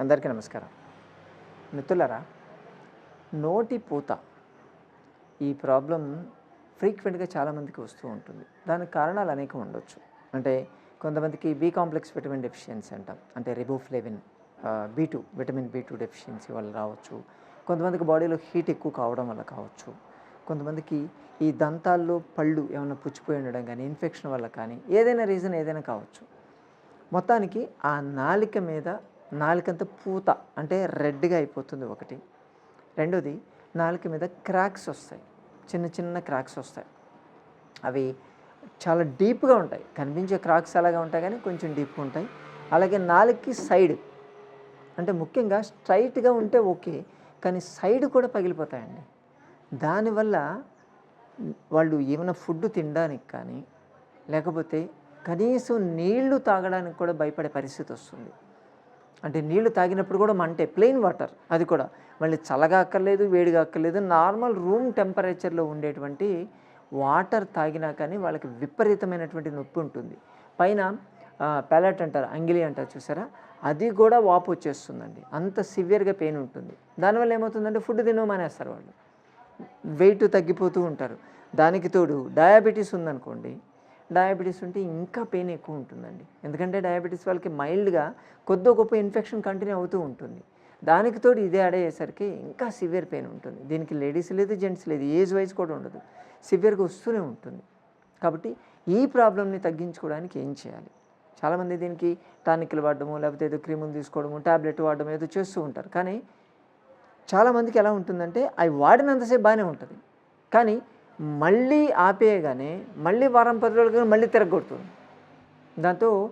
అందరికీ నమస్కారం. మిత్రులరా నోటి పూత ఈ ప్రాబ్లం ఫ్రీక్వెంట్గా చాలామందికి వస్తూ ఉంటుంది. దానికి కారణాలు అనేకం ఉండొచ్చు. అంటే కొంతమందికి బి కాంప్లెక్స్ విటమిన్ డెఫిషియన్సీ అంటాం. అంటే riboflavin B two vitamin B two deficiency వల్ల రావచ్చు. కొంతమందికి బాడీలో హీట్ ఎక్కువ కావడం వల్ల కావచ్చు. కొంతమందికి ఈ దంతాల్లో పళ్ళు ఏమైనా పుచ్చిపోయి ఉండడం కానీ ఇన్ఫెక్షన్ వల్ల కానీ ఏదైనా రీజన్ ఏదైనా కావచ్చు. మొత్తానికి ఆ నాలిక మీద నాలుకంతా పూత అంటే రెడ్గా అయిపోతుంది ఒకటి. రెండోది నాలుక మీద క్రాక్స్ వస్తాయి. చిన్న చిన్న క్రాక్స్ వస్తాయి. అవి చాలా డీప్గా ఉంటాయి. కనిపించే క్రాక్స్ అలాగా ఉంటాయి కానీ కొంచెం డీప్గా ఉంటాయి. అలాగే నాలుగుకి సైడ్ అంటే ముఖ్యంగా స్ట్రైట్గా ఉంటే ఓకే కానీ సైడ్ కూడా పగిలిపోతాయండి. దానివల్ల వాళ్ళు ఏమైనా ఫుడ్ తినడానికి కానీ లేకపోతే కనీసం నీళ్ళు తాగడానికి కూడా భయపడే పరిస్థితి వస్తుంది. అంటే నీళ్ళు తాగినప్పుడు కూడా మంటే ప్లెయిన్ వాటర్ అది కూడా. మళ్ళీ చల్లగా అక్కర్లేదు వేడిగా అక్కర్లేదు నార్మల్ రూమ్ టెంపరేచర్లో ఉండేటువంటి వాటర్ తాగినా కానీ వాళ్ళకి విపరీతమైనటువంటి నొప్పి ఉంటుంది. పైన ప్యాలెట్ అంటారు అంగిలి అంటారు చూసారా? అది కూడా వాపు వచ్చేస్తుందండి. అంత సివియర్గా పెయిన్ ఉంటుంది. దానివల్ల ఏమవుతుందంటే ఫుడ్ తినమనేస్తారు వాళ్ళు. వెయిట్ తగ్గిపోతూ ఉంటారు. దానికి తోడు డయాబెటీస్ ఉందనుకోండి డయాబెటీస్ ఉంటే ఇంకా పెయిన్ ఎక్కువ ఉంటుందండి. ఎందుకంటే డయాబెటీస్ వాళ్ళకి మైల్డ్గా కొద్ది గొప్ప ఇన్ఫెక్షన్ కంటిన్యూ అవుతూ ఉంటుంది. దానికి తోడు ఇదే అయ్యేసరికి ఇంకా సివియర్ పెయిన్ ఉంటుంది. దీనికి లేడీస్ లేదు జెంట్స్ లేదు ఏజ్ వైజ్ కూడా ఉండదు. సివియర్గా వస్తూనే ఉంటుంది. కాబట్టి ఈ ప్రాబ్లమ్ని తగ్గించుకోవడానికి ఏం చేయాలి? చాలామంది దీనికి టానిక్లు వాడడము లేకపోతే ఏదో క్రీములు తీసుకోవడము టాబ్లెట్ వాడడం ఏదో చేస్తూ ఉంటారు. కానీ చాలామందికి ఎలా ఉంటుందంటే అవి వాడినంతసేపు బాగానే ఉంటుంది. కానీ మళ్ళీ ఆపేయగానే మళ్ళీ వారం పది రోజులు మళ్ళీ తిరగొడుతుంది దాంతో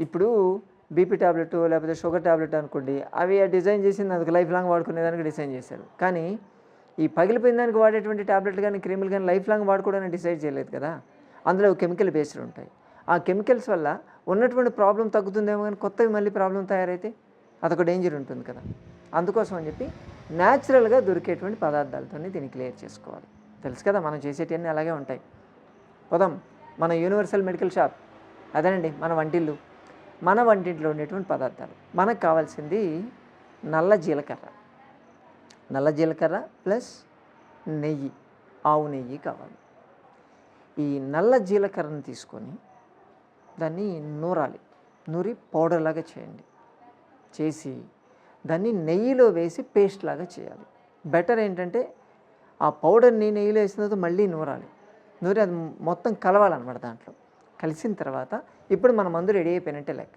ఇప్పుడు బీపీ టాబ్లెట్ లేకపోతే షుగర్ టాబ్లెట్ అనుకోండి అవి డిజైన్ చేసి నాకు లైఫ్ లాంగ్ వాడుకునేదానికి డిజైన్ చేశారు. కానీ ఈ పగిలిపోయిన దానికి వాడేటువంటి టాబ్లెట్లు కానీ క్రీములు కానీ లైఫ్ లాంగ్ వాడుకోవడానికి డిసైడ్ చేయలేదు కదా. అందులో కెమికల్ బేస్డ్ ఉంటాయి. ఆ కెమికల్స్ వల్ల ఉన్నటువంటి ప్రాబ్లం తగ్గుతుందేమో కానీ కొత్తవి మళ్ళీ ప్రాబ్లం తయారైతే అదొక డేంజర్ ఉంటుంది కదా. అందుకోసం అని చెప్పి న్యాచురల్గా దొరికేటువంటి పదార్థాలతో దీన్ని క్లియర్ చేసుకోవాలి. తెలుసు కదా మనం చేసేటివన్నీ అలాగే ఉంటాయి. పోదాం మన యూనివర్సల్ మెడికల్ షాప్ అదేనండి మన వంటిల్లు. మన వంటింట్లో ఉండేటువంటి పదార్థాలు. మనకు కావాల్సింది నల్ల జీలకర్ర. నల్ల జీలకర్ర ప్లస్ నెయ్యి ఆవు నెయ్యి కావాలి. ఈ నల్ల జీలకర్రను తీసుకొని దాన్ని నూరాలి. నూరి పౌడర్ లాగా చేయండి. చేసి దాన్ని నెయ్యిలో వేసి పేస్ట్ లాగా చేయాలి. బెటర్ ఏంటంటే ఆ పౌడర్ని నెయ్యిలో వేసిన తర్వాత మళ్ళీ నూరాలి. నూరి అది మొత్తం కలవాలన్నమాట దాంట్లో. కలిసిన తర్వాత ఇప్పుడు మన మందు రెడీ అయిపోయినట్టే లెక్క.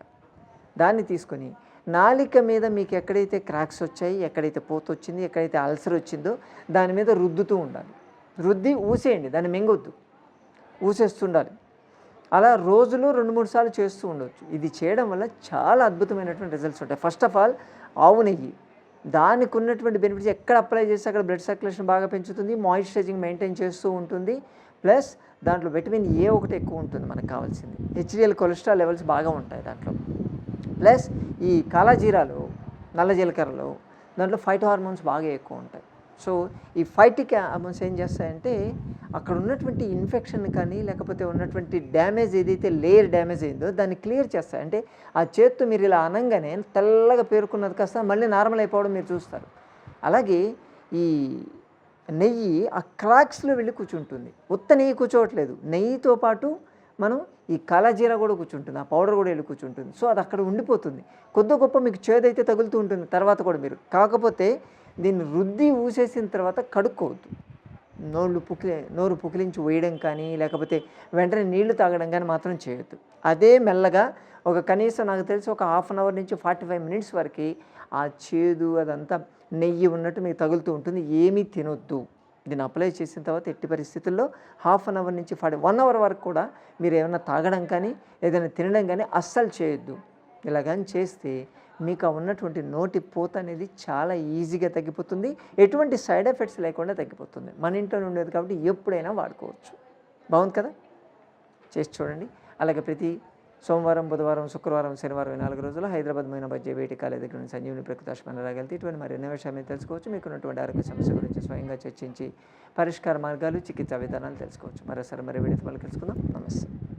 దాన్ని తీసుకొని నాలిక మీద మీకు ఎక్కడైతే క్రాక్స్ వచ్చాయి ఎక్కడైతే పూత వచ్చింది ఎక్కడైతే అల్సర్ వచ్చిందో దాని మీద రుద్దుతూ ఉండాలి. రుద్ది ఊసేయండి దాన్ని మింగొద్దు. ఊసేస్తుండాలి. అలా రోజులో రెండు మూడు సార్లు చేస్తూ ఉండవచ్చు ఇది చేయడం వల్ల చాలా అద్భుతమైనటువంటి రిజల్ట్స్ ఉంటాయి. ఫస్ట్ ఆఫ్ ఆల్ ఆవు నెయ్యి. దానికి ఉన్నటువంటి బెనిఫిట్స్ ఎక్కడ అప్లై చేస్తే అక్కడ బ్లడ్ సర్క్యులేషన్ బాగా పెంచుతుంది మాయిశ్చరైజింగ్ మెయింటైన్ చేస్తూ ఉంటుంది. ప్లస్ దాంట్లో విటమిన్ ఏ ఒకటి ఎక్కువ ఉంటుంది మనకు కావాల్సింది. హెచ్డిఎల్ కొలెస్ట్రాల్ లెవెల్స్ బాగా ఉంటాయి దాంట్లో. ప్లస్ ఈ కాలాజీరాలు నల్ల జీలకర్రలు దాంట్లో ఫైట్ హార్మోన్స్ బాగా ఎక్కువ ఉంటాయి. సో ఈ ఫైటిక్ అమౌంట్స్ ఏం చేస్తాయంటే అక్కడ ఉన్నటువంటి ఇన్ఫెక్షన్ కానీ లేకపోతే ఉన్నటువంటి డ్యామేజ్ ఏదైతే లేయర్ డ్యామేజ్ అయిందో దాన్ని క్లియర్ చేస్తాయి. అంటే ఆ చేత్తో మీరు ఇలా అనంగానే తెల్లగా పేరుకున్నది కాస్త మళ్ళీ నార్మల్ అయిపోవడం మీరు చూస్తారు. అలాగే ఈ నెయ్యి ఆ క్రాక్స్లో వెళ్ళి కూర్చుంటుంది. ఉత్త నెయ్యి కూర్చోవట్లేదు. నెయ్యితో పాటు మనం ఈ కలాజీరా కూడా కూర్చుంటుంది. ఆ పౌడర్ కూడా వెళ్ళి కూర్చుంటుంది. సో అది అక్కడ ఉండిపోతుంది. కొద్ది గొప్ప మీకు చేదైతే తగులుతూ ఉంటుంది. తర్వాత కూడా మీరు. కాకపోతే దీన్ని రుద్ది ఊసేసిన తర్వాత కడుక్కోవద్దు. నోళ్ళు పుకిలి నోరు పుకిలించి వేయడం కానీ లేకపోతే వెంటనే నీళ్ళు తాగడం కానీ మాత్రం చేయొద్దు. అదే మెల్లగా ఒక కనీసం నాకు తెలిసి ఒక హాఫ్ అన్ అవర్ నుంచి ఫార్టీ ఫైవ్ మినిట్స్ వరకు ఆ చేదు అదంతా నెయ్యి ఉన్నట్టు మీకు తగులుతూ ఉంటుంది. ఏమీ తినొద్దు. దీన్ని అప్లై చేసిన తర్వాత ఎట్టి పరిస్థితుల్లో హాఫ్ అన్ అవర్ నుంచి ఫార్టీ వన్ అవర్ వరకు కూడా మీరు ఏమైనా తాగడం కానీ ఏదైనా తినడం కానీ అస్సలు చేయొద్దు. ఇలా కానీ చేస్తే మీకు ఉన్నటువంటి నోటి పూత అనేది చాలా ఈజీగా తగ్గిపోతుంది. ఎటువంటి సైడ్ ఎఫెక్ట్స్ లేకుండా తగ్గిపోతుంది. మన ఇంట్లో ఉండేది కాబట్టి ఎప్పుడైనా వాడుకోవచ్చు. బాగుంది కదా? చేసి చూడండి. అలాగే ప్రతి సోమవారం బుధవారం శుక్రవారం శనివారం నాలుగు రోజులు హైదరాబాద్ మైన బజ్జే వేటి కాలేజ్ దగ్గర నుంచి సంజీవుని ప్రకృతాశ్మన రాగలితే ఇటువంటి మరి ఎన్నో విషయాలు తెలుసుకోవచ్చు. మీకు ఉన్నటువంటి ఆరోగ్య సమస్య గురించి స్వయంగా చర్చించి పరిష్కార మార్గాలు చికిత్సా విధానాలు తెలుసుకోవచ్చు. మరోసారి మరి వీడియో మళ్ళీ కలుసుకుందాం. నమస్తే.